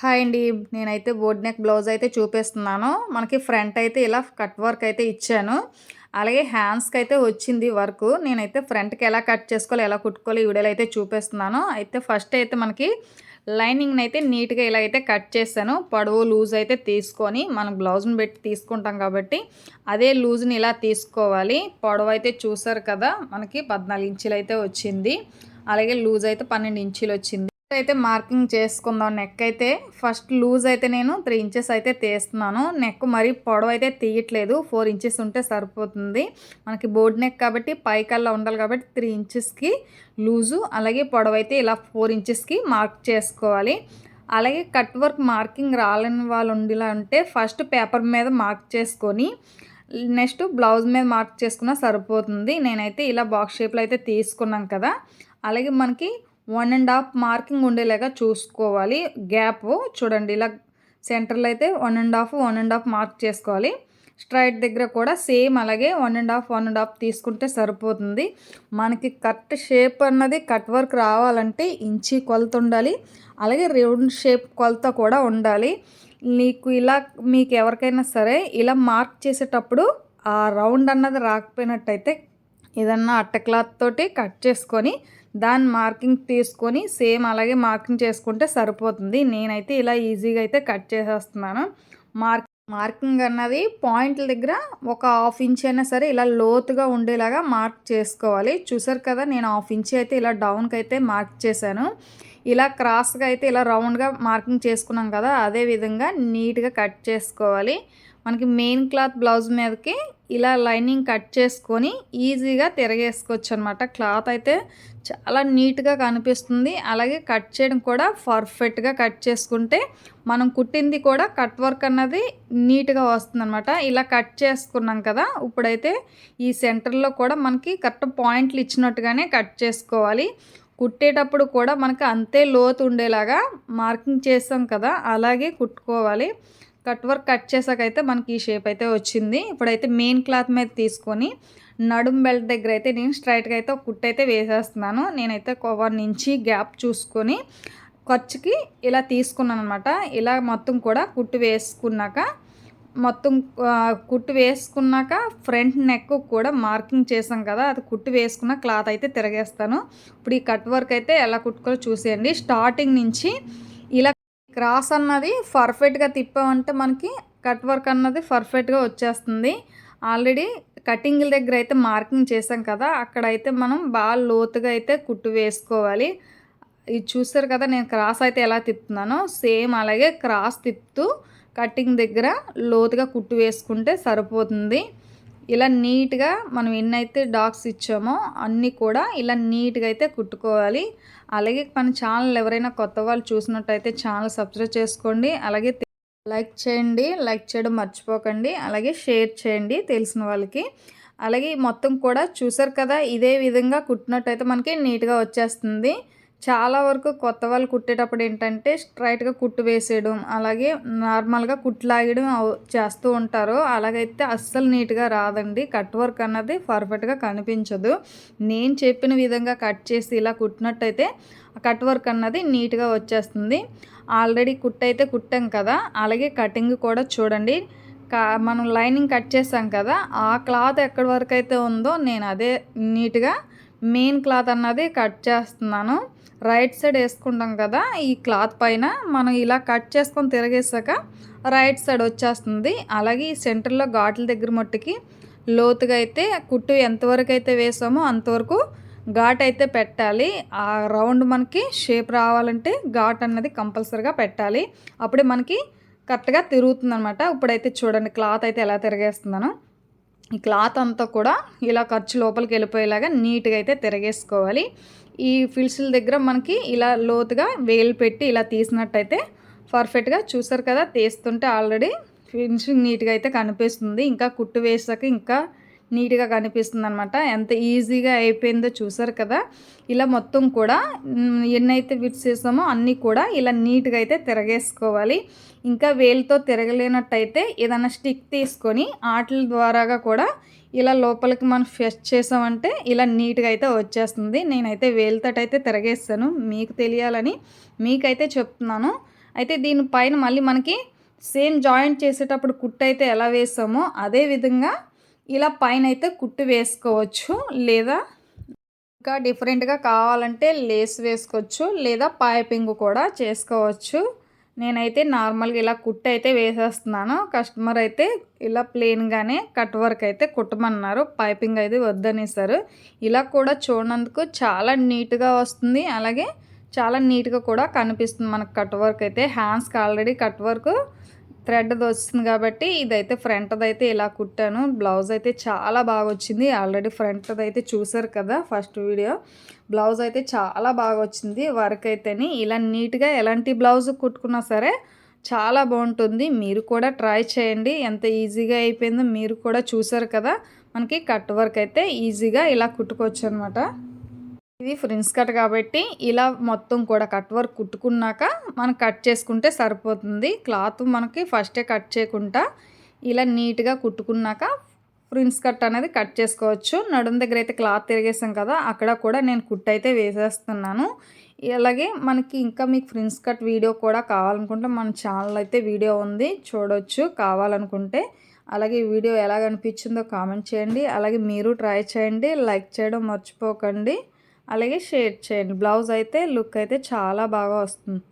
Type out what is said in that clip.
Hi అండి. నేనైతే board neck blouse అయితే చూపిస్తున్నాను. మనకి ఫ్రంట్ అయితే ఇలా కట్ వర్క్ అయితే ఇచ్చాను. అలాగే హ్యాండ్స్కి అయితే వచ్చింది వర్క్. నేనైతే ఫ్రంట్కి ఎలా కట్ చేసుకోవాలి ఎలా కుట్టుకోవాలి ఈ వీడియోలో అయితే చూపిస్తున్నాను. అయితే ఫస్ట్ అయితే మనకి లైనింగ్ని అయితే నీట్గా ఇలా అయితే కట్ చేశాను. పొడవు లూజ్ అయితే తీసుకొని మనం బ్లౌజ్ని పెట్టి తీసుకుంటాం కాబట్టి అదే లూజ్ని ఇలా తీసుకోవాలి. పొడవు అయితే చూసారు కదా మనకి పద్నాలుగు ఇంచులు అయితే వచ్చింది. అలాగే లూజ్ అయితే పన్నెండు ఇంచులు వచ్చింది. అయితే మార్కింగ్ చేసుకుందాం నెక్ అయితే. ఫస్ట్ లూజ్ అయితే నేను త్రీ ఇంచెస్ అయితే తీస్తున్నాను. నెక్ మరీ పొడవు అయితే తీయట్లేదు. ఫోర్ ఇంచెస్ ఉంటే సరిపోతుంది. మనకి బోర్డ్ నెక్ కాబట్టి పైకల్లా ఉండాలి కాబట్టి త్రీ ఇంచెస్కి లూజు అలాగే పొడవు అయితే ఇలా ఫోర్ ఇంచెస్కి మార్క్ చేసుకోవాలి. అలాగే కట్ వర్క్ మార్కింగ్ రాలని వాళ్ళు ఉండేలా ఉంటే ఫస్ట్ పేపర్ మీద మార్క్ చేసుకొని నెక్స్ట్ బ్లౌజ్ మీద మార్క్ చేసుకున్నా సరిపోతుంది. నేనైతే ఇలా బాక్స్ షేప్లో అయితే తీసుకున్నాం కదా. అలాగే మనకి వన్ అండ్ హాఫ్ మార్కింగ్ ఉండేలాగా చూసుకోవాలి. గ్యాప్ చూడండి ఇలా సెంటర్లో అయితే one and half one and half mark చేసుకోవాలి. స్ట్రైట్ దగ్గర కూడా సేమ్ అలాగే one and half one and half తీసుకుంటే సరిపోతుంది. మనకి కట్ షేప్ అన్నది కట్ వర్క్ రావాలంటే ఇంచి కొలత ఉండాలి. అలాగే రౌండ్ షేప్ కొలత కూడా ఉండాలి. నీకు ఇలా మీకు ఎవరికైనా సరే ఇలా మార్క్ చేసేటప్పుడు ఆ రౌండ్ అన్నది రాకపోయినట్టయితే ఏదన్నా అట్ట క్లాత్ తోటి కట్ చేసుకొని దాని మార్కింగ్ తీసుకొని సేమ్ అలాగే మార్కింగ్ చేసుకుంటే సరిపోతుంది. నేనైతే ఇలా ఈజీగా అయితే కట్ చేసేస్తున్నాను. మార్క్ మార్కింగ్ అన్నది పాయింట్ల దగ్గర ఒక హాఫ్ ఇంచ్ అయినా సరే ఇలా లోతుగా ఉండేలాగా మార్క్ చేసుకోవాలి. చూసారు కదా నేను హాఫ్ ఇంచ్ అయితే ఇలా డౌన్కి అయితే మార్క్ చేశాను. ఇలా క్రాస్గా అయితే ఇలా రౌండ్గా మార్కింగ్ చేసుకున్నాం కదా అదే విధంగా నీట్గా కట్ చేసుకోవాలి. మనకి మెయిన్ క్లాత్ బ్లౌజ్ మీదకి ఇలా లైనింగ్ కట్ చేసుకొని ఈజీగా తిరగేసుకోవచ్చు అనమాట క్లాత్ అయితే చాలా నీట్గా కనిపిస్తుంది. అలాగే కట్ చేయడం కూడా పర్ఫెక్ట్గా కట్ చేసుకుంటే మనం కుట్టింది కూడా కట్ వర్క్ అన్నది నీట్గా వస్తుంది అనమాట ఇలా కట్ చేసుకున్నాం కదా ఇప్పుడైతే ఈ సెంటర్లో కూడా మనకి కరెక్ట్ పాయింట్లు ఇచ్చినట్టుగానే కట్ చేసుకోవాలి. కుట్టేటప్పుడు కూడా మనకి అంతే లోతు ఉండేలాగా మార్కింగ్ చేస్తాం కదా అలాగే కుట్టుకోవాలి. కట్ వర్క్ కట్ చేసాక అయితే మనకి ఈ షేప్ అయితే వచ్చింది. ఇప్పుడైతే మెయిన్ క్లాత్ మీద తీసుకొని నడుం బెల్ట్ దగ్గర అయితే నేను స్ట్రైట్గా అయితే ఒక కుట్ అయితే వేసేస్తున్నాను. నేనైతే వన్ నుంచి గ్యాప్ చూసుకొని ఖర్చుకి ఇలా తీసుకున్నాను అనమాట ఇలా మొత్తం కూడా కుట్టు వేసుకున్నాక మొత్తం కుట్టు వేసుకున్నాక ఫ్రంట్ నెక్ కూడా మార్కింగ్ చేసాం కదా అది కుట్టు వేసుకున్న క్లాత్ అయితే తిరగేస్తాను. ఇప్పుడు ఈ కట్ వర్క్ అయితే ఎలా కుట్టుకోవాలో చూసేయండి. స్టార్టింగ్ నుంచి క్రాస్ అన్నది పర్ఫెక్ట్గా తిప్పామంటే మనకి కట్ వర్క్ అన్నది పర్ఫెక్ట్గా వచ్చేస్తుంది. ఆల్రెడీ కటింగ్ల దగ్గర అయితే మార్కింగ్ చేసాం కదా అక్కడైతే మనం బాగా లోతుగా అయితే కుట్టు వేసుకోవాలి. ఇది చూసారు కదా నేను క్రాస్ అయితే ఎలా తిప్పుతున్నానో సేమ్ అలాగే క్రాస్ తిప్పుతూ కటింగ్ దగ్గర లోతుగా కుట్టు వేసుకుంటే సరిపోతుంది. ఇలా నీట్గా మనం ఎన్నైతే డాగ్స్ ఇచ్చామో అన్నీ కూడా ఇలా నీట్గా అయితే కుట్టుకోవాలి. అలాగే మన ఛానల్ ఎవరైనా కొత్త వాళ్ళు చూసినట్టయితే ఛానల్ సబ్స్క్రైబ్ చేసుకోండి. అలాగే లైక్ చేయండి. లైక్ చేయడం మర్చిపోకండి. అలాగే షేర్ చేయండి తెలిసిన వాళ్ళకి. అలాగే మొత్తం కూడా చూసారు కదా? ఇదే విధంగా కుట్టినట్టయితే మనకి నీట్గా వచ్చేస్తుంది. చాలా వరకు కొత్త వాళ్ళు కుట్టేటప్పుడు ఏంటంటే స్ట్రైట్గా కుట్టు వేసేయడం అలాగే నార్మల్గా కుట్లాగడం చేస్తూ ఉంటారు. అలాగైతే అస్సలు నీట్గా రాదండి. కట్ వర్క్ అన్నది పర్ఫెక్ట్గా కనిపించదు. నేను చెప్పిన విధంగా కట్ చేసి ఇలా కుట్టినట్టయితే కట్ వర్క్ అన్నది నీట్గా వచ్చేస్తుంది. ఆల్రెడీ కుట్ అయితే కుట్టాం కదా అలాగే కటింగ్ కూడా చూడండి. మనం లైనింగ్ కట్ చేసాం కదా ఆ క్లాత్ ఎక్కడి వరకు అయితే ఉందో నేను అదే నీట్గా మెయిన్ క్లాత్ అన్నది కట్ చేస్తున్నాను. రైట్ సైడ్ వేసుకుంటాం కదా ఈ క్లాత్ పైన మనం ఇలా కట్ చేసుకొని తిరగేసాక రైట్ సైడ్ వచ్చేస్తుంది. అలాగే ఈ సెంటర్లో ఘాట్ల దగ్గర మట్టుకి లోతుగా అయితే కుట్టు ఎంతవరకు అయితే వేసామో అంతవరకు ఘాట్ అయితే పెట్టాలి. ఆ రౌండ్ మనకి షేప్ రావాలంటే ఘాట్ అన్నది కంపల్సరీగా పెట్టాలి. అప్పుడే మనకి కరెక్ట్గా తిరుగుతుంది అనమాట ఇప్పుడైతే చూడండి క్లాత్ అయితే ఎలా తిరిగేస్తున్నాను ఈ క్లాత్ అంతా కూడా ఇలా ఖర్చు లోపలికి వెళ్ళిపోయేలాగా నీట్గా అయితే తిరగేసుకోవాలి. ఈ ఫిల్స్ల దగ్గర మనకి ఇలా లోతుగా వేలు పెట్టి ఇలా తీసినట్టయితే పర్ఫెక్ట్గా చూసారు కదా తీస్తుంటే ఆల్రెడీ ఫినిషింగ్ నీట్గా అయితే కనిపిస్తుంది. ఇంకా కుట్టు వేసాక ఇంకా నీట్గా కనిపిస్తుంది అనమాట ఎంత ఈజీగా అయిపోయిందో చూసారు కదా. ఇలా మొత్తం కూడా ఎన్నైతే విట్స్ చేసామో అన్నీ కూడా ఇలా నీట్గా అయితే తిరగేసుకోవాలి. ఇంకా వేలుతో తిరగలేనట్టయితే ఏదైనా స్టిక్ తీసుకొని ఆటల ద్వారాగా కూడా ఇలా లోపలికి మనం ఫెస్ట్ చేసామంటే ఇలా నీట్గా అయితే వచ్చేస్తుంది. నేనైతే వేలుతోటి అయితే తిరగేస్తాను. మీకు తెలియాలని మీకైతే చెప్తున్నాను. అయితే దీనిపైన మళ్ళీ మనకి సేమ్ జాయింట్ చేసేటప్పుడు కుట్టు అయితే ఎలా వేసామో అదే విధంగా ఇలా పైన అయితే కుట్టు వేసుకోవచ్చు. లేదా ఇంకా డిఫరెంట్గా కావాలంటే లేస్ వేసుకోవచ్చు. లేదా పైపింగ్ కూడా చేసుకోవచ్చు. నేనైతే నార్మల్గా ఇలా కుట్టు అయితే వేసేస్తున్నాను. కస్టమర్ అయితే ఇలా ప్లెయిన్గానే కట్ వర్క్ అయితే కుట్టమన్నారు. పైపింగ్ అయితే వద్దనేసారు. ఇలా కూడా చూడనందుకు చాలా నీట్గా వస్తుంది. అలాగే చాలా నీట్గా కూడా కనిపిస్తుంది. మనకు కట్ వర్క్ అయితే హ్యాండ్స్కి ఆల్రెడీ కట్ వర్క్ థ్రెడ్ వస్తుంది కాబట్టి ఇదైతే ఫ్రంట్ది అయితే ఇలా కుట్టాను. బ్లౌజ్ అయితే చాలా బాగా వచ్చింది ఆల్రెడీ ఫ్రంట్ది అయితే చూసారు కదా ఫస్ట్ వీడియో. బ్లౌజ్ అయితే చాలా బాగా వచ్చింది వర్క్ అయితేని ఇలా నీట్గా ఎలాంటి బ్లౌజ్ కుట్టుకున్నా సరే చాలా బాగుంటుంది. మీరు కూడా ట్రై చేయండి. ఎంత ఈజీగా అయిపోయిందో మీరు కూడా చూసారు కదా. మనకి కట్ వర్క్ అయితే ఈజీగా ఇలా కుట్టుకోవచ్చు అనమాట ఇది ఫ్రిన్స్ కట్ కాబట్టి ఇలా మొత్తం కూడా కట్ వర్క్ కుట్టుకున్నాక మనం కట్ చేసుకుంటే సరిపోతుంది. క్లాత్ మనకి ఫస్టే కట్ చేయకుండా ఇలా నీట్గా కుట్టుకున్నాక ఫ్రిన్స్ కట్ అనేది కట్ చేసుకోవచ్చు. నడుం దగ్గర అయితే క్లాత్ తిరిగేసాం కదా అక్కడ కూడా నేను కుట్ అయితే వేసేస్తున్నాను. అలాగే మనకి ఇంకా మీకు ఫ్రిన్స్ కట్ వీడియో కూడా కావాలనుకుంటే మన ఛానల్ అయితే వీడియో ఉంది చూడవచ్చు కావాలనుకుంటే అలాగే వీడియో ఎలా అనిపించిందో కామెంట్ చేయండి. అలాగే మీరు ట్రై చేయండి లైక్ చేయడం మర్చిపోకండి. అలాగే షేర్ చేయండి. బ్లౌజ్ అయితే లుక్ అయితే చాలా బాగా వస్తుంది.